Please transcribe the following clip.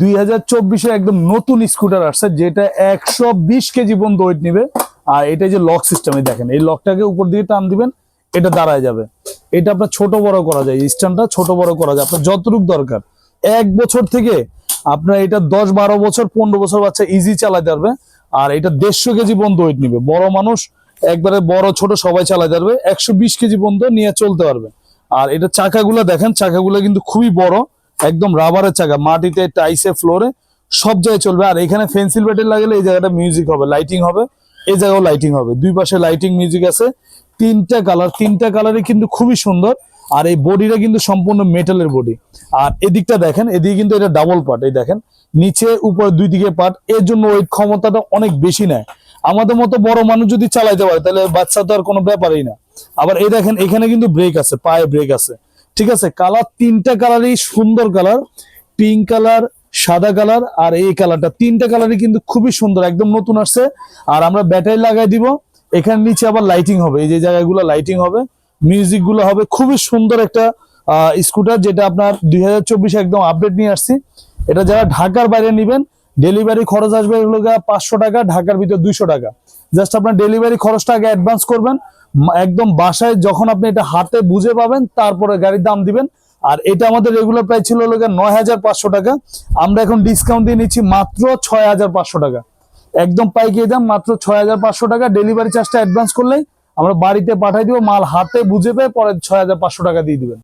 দুই হাজার চব্বিশে একদম নতুন স্কুটার আসছে, যেটা একশো বিশ কেজি পর্যন্ত ওয়েট নিবে। আর এটা যে লক সিস্টেমে দেখেন, এই লকটাকে উপর দিকে টান দিবেন, এটা দাঁড়ায় যাবে। এটা আপনার ছোট বড় করা যায় স্ট্যান্ডটা ছোট বড় করা যায়, আপনার যতটুক দরকার। এক বছর থেকে আপনার এটা দশ বারো বছর, পনেরো বছর বাচ্চা ইজি চালাতে পারবে, আর এটা দেড়শো কেজি পর্যন্ত ওয়েট নিবে। বড় মানুষ, একবারে বড়, ছোট সবাই চালাতে পারবে, একশো বিশ কেজি পর্যন্ত নিয়ে চলতে পারবে। আর এটা চাকাগুলো দেখেন, চাকাগুলো কিন্তু খুবই বড় একদম রাবারের চাকা, মাটিতে, টাইসে, ফ্লোরে সব জায়গায় চলবে। আর এখানে ফেন্সিল ব্যাটেল লাগালে এই জায়গাটা মিউজিক হবে, লাইটিং হবে, এই জায়গাও লাইটিং হবে। দুই পাশে লাইটিং মিউজিক আছে, তিনটা কালার, তিনটা কালারই কিন্তু খুবই সুন্দর, আর এই বডিটা কিন্তু সম্পূর্ণ মেটালের বডি। আর এদিকটা দেখেন, এদিকে কিন্তু এটা ডাবল পার্ট এই দেখেন, নিচে, উপরে, দুই দিকে পার্ট এর জন্য ওই ক্ষমতাটা অনেক বেশি নেয়। আমাদের মতো বড় মানুষ যদি চালাইতে পারে, তাহলে বাচ্চা তো আর কোনো ব্যাপারই না। আবার এই দেখেন, এখানে কিন্তু ব্রেক আছে, পায়ে ব্রেক আছে। ঠিক আছে, কালার তিনটা কালারই সুন্দর কালার পিঙ্ক কালার, সাদা কালার আর এই কালারটা। তিনটা কালারই কিন্তু খুবই সুন্দর, একদম নতুন আসছে। আর আমরা ব্যাটারি লাগাই দিব, এখানে নিচে আবার লাইটিং হবে, এই যে জায়গাগুলো লাইটিং হবে মিউজিকগুলো হবে, খুবই সুন্দর একটা স্কুটার যেটা আপনার দুই একদম আপডেট নিয়ে আসছি। এটা যারা ঢাকার বাইরে নিবেন ডেলিভারি খরচ আসবে এগুলো পাঁচশো টাকা, ঢাকার ভিতরে দুইশো টাকা। জাস্ট আপনার ডেলিভারি খরচটা আগে অ্যাডভান্স করবেন। একদম বাসায় যখন আপনি এটা হাতে বুঝে পাবেন, তারপরে গাড়ির দাম দিবেন। আর এটা আমাদের রেগুলার প্রাইস ছিল হলো নয় হাজার পাঁচশো টাকা। আমরা এখন ডিসকাউন্ট দিয়ে নিচ্ছি মাত্র ছয় হাজার পাঁচশো টাকা। একদম পাইকিয়ে দাম, মাত্র ছয় হাজার পাঁচশো টাকা। ডেলিভারি চার্জটা অ্যাডভান্স করলেই আমরা বাড়িতে পাঠাই দিব, মাল হাতে বুঝে পেয়ে পরে ছয় হাজার পাঁচশো টাকা দিয়ে দিবেন।